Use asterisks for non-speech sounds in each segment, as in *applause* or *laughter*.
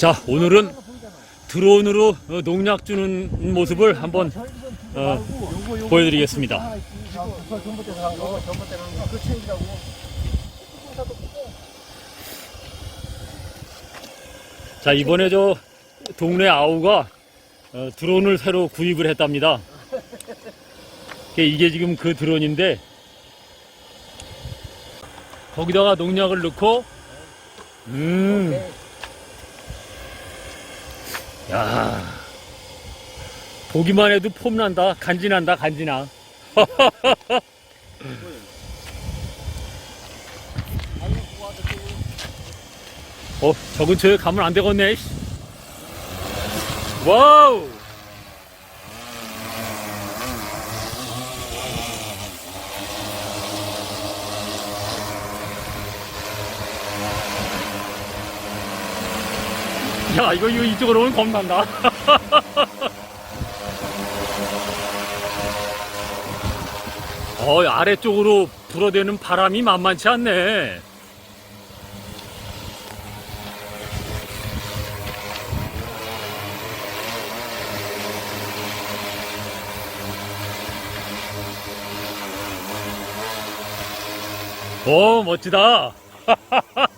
자, 오늘은 드론으로 어, 농약 주는 모습을 한번 어, 보여드리겠습니다. 자, 이번에 저 동네 아우가 어, 드론을 새로 구입을 했답니다. 이게 지금 그 드론인데 거기다가 농약을 넣고 음. 야. 보기만 해도 폼난다. 간지난다. 간지나. *laughs* 어, 저 근처에 가면 안 되겠네. 씨. 와우! 야, 이거, 이거 이쪽으로 오면 겁난다. *laughs* 어, 아래쪽으로 불어대는 바람이 만만치 않네. 오, 멋지다. *laughs*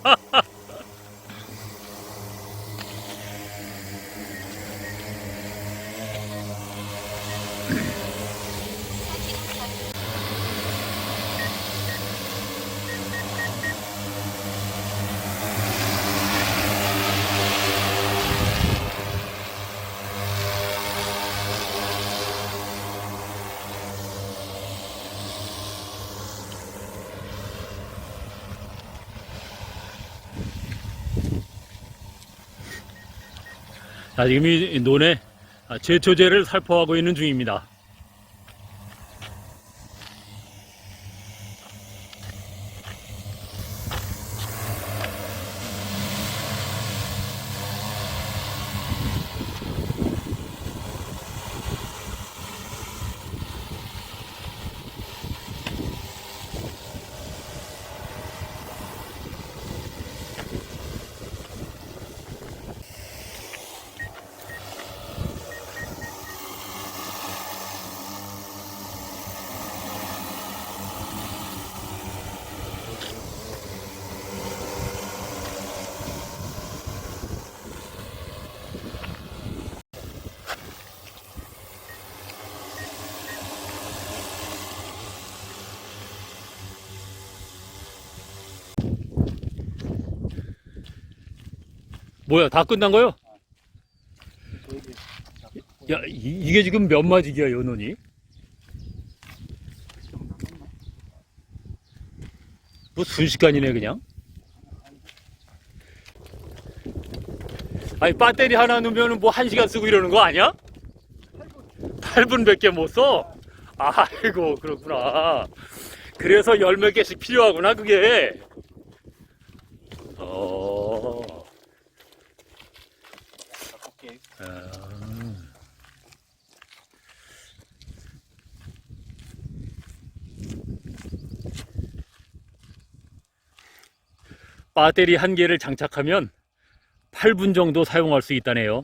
지금 이 논에 아, 제초제를 살포하고 있는 중입니다. 뭐야, 다 끝난 거요? 야, 이, 게 지금 몇 마지기야, 연원이? 뭐 순식간이네, 그냥. 아니, 배터리 하나 넣으면 뭐한 시간 쓰고 이러는 거 아니야? 8분밖에 못 써? 아이고, 그렇구나. 그래서 열 몇 개씩 필요하구나, 그게. 어. 오케이. 아. 배터리 한 개를 장착하면 8분 정도 사용할 수 있다네요.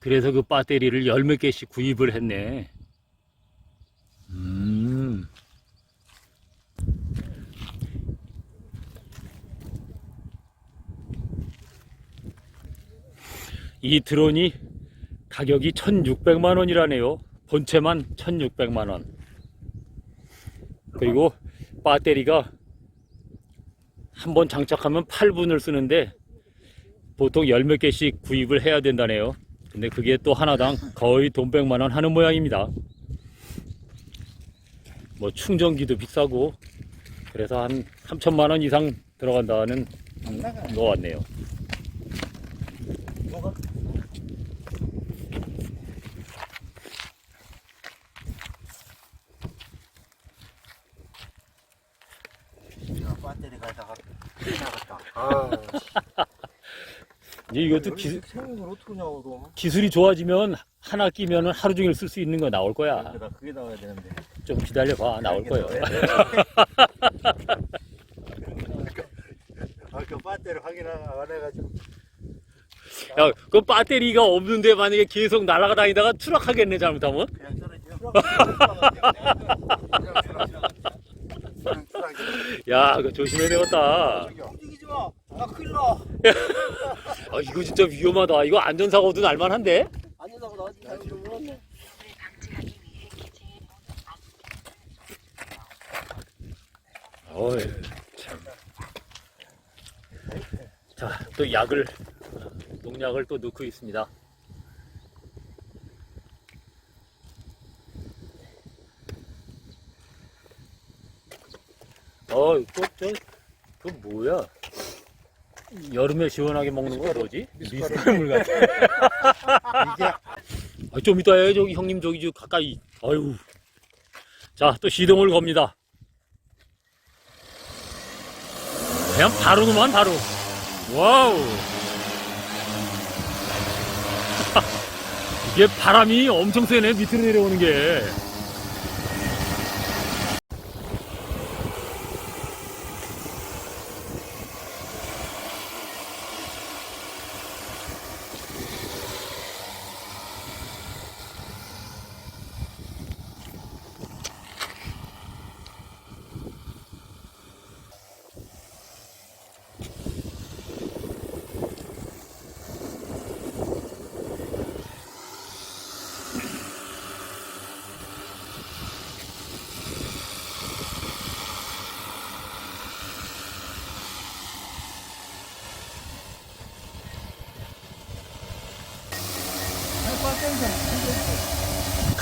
그래서 그 배터리를 열 몇 개씩 구입을 했네. 음. 이 드론이 가격이 1600만 원이라네요. 본체만 1600만 원. 그리고 배터리가 한 번 장착하면 8분을 쓰는데 보통 열 몇 개씩 구입을 해야 된다네요. 근데 그게 또 하나당 거의 돈 100만 원 하는 모양입니다. 뭐 충전기도 비싸고 그래서 한 3천만 원 이상 들어간다는 거 같네요. 배터리 가다가 나갔다. 아, 이제 이것도 기, 걸 어떡하냐고, 너. 기술이 좋아지면 하나 끼면 하루 종일 쓸 수 있는 거 나올 거야. 나 그게 나와야 되는데. 좀 기다려봐. 나올 거예요. 아까 안 해가지고. 야, 그 배터리가 없는데 만약에 계속 날아가 다니다가 추락하겠네 잘못하면. 그냥 떨어져. 야, 그거 조심해야 되겠다. 움직이지 마. 아 큰일 나. *laughs* 아, 이거 진짜 위험하다. 이거 안전사고도 날만한데? 앉아서 나지. 어이, 참. 자, 또 약을, 어, 농약을 또 넣고 있습니다. 어, 또, 저, 그 뭐야? 여름에 시원하게 먹는 거 뭐지? 미숫가물 같아. 이게 아, 좀 이따 해, 저기 형님 저기 저 가까이. 아유. 자, 또 시동을 겁니다. 그냥 바로구만 바로. 와우. *laughs* 이게 바람이 엄청 세네 밑으로 내려오는 게.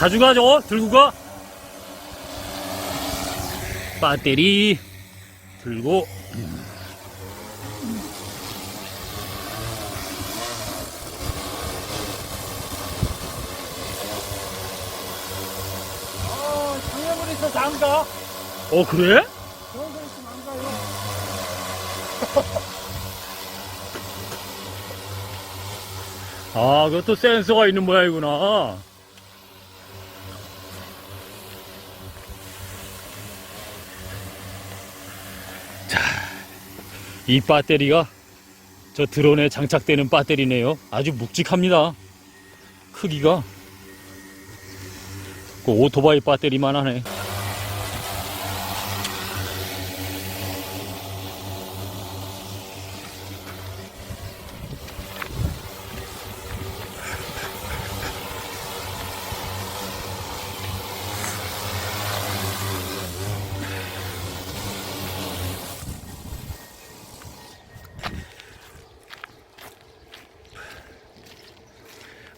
가져가 저거 들고 가. 배터리 들고. 어 장애물 있어 장가. 어 그래? 거 있으면 안 가요. 아 그것도 센서가 있는 모양이구나. 자, 이 배터리가 저 드론에 장착되는 배터리네요. 아주 묵직합니다. 크기가 그 오토바이 배터리만 하네.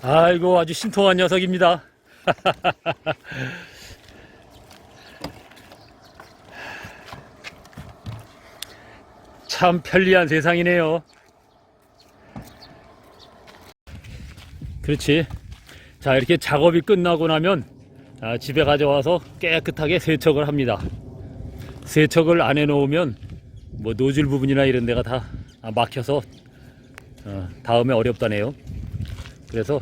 아이고 아주 신통한 녀석입니다. *laughs* 참 편리한 세상이네요. 그렇지. 자, 이렇게 작업이 끝나고 나면 아, 집에 가져와서 깨끗하게 세척을 합니다. 세척을 안 해놓으면 뭐 노즐 부분이나 이런 데가 다 아, 막혀서 어, 다음에 어렵다네요. 그래서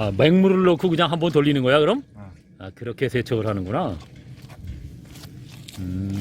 아, 맹물을 넣고 그냥 한번 돌리는 거야, 그럼? 어. 아, 그렇게 세척을 하는구나. 음.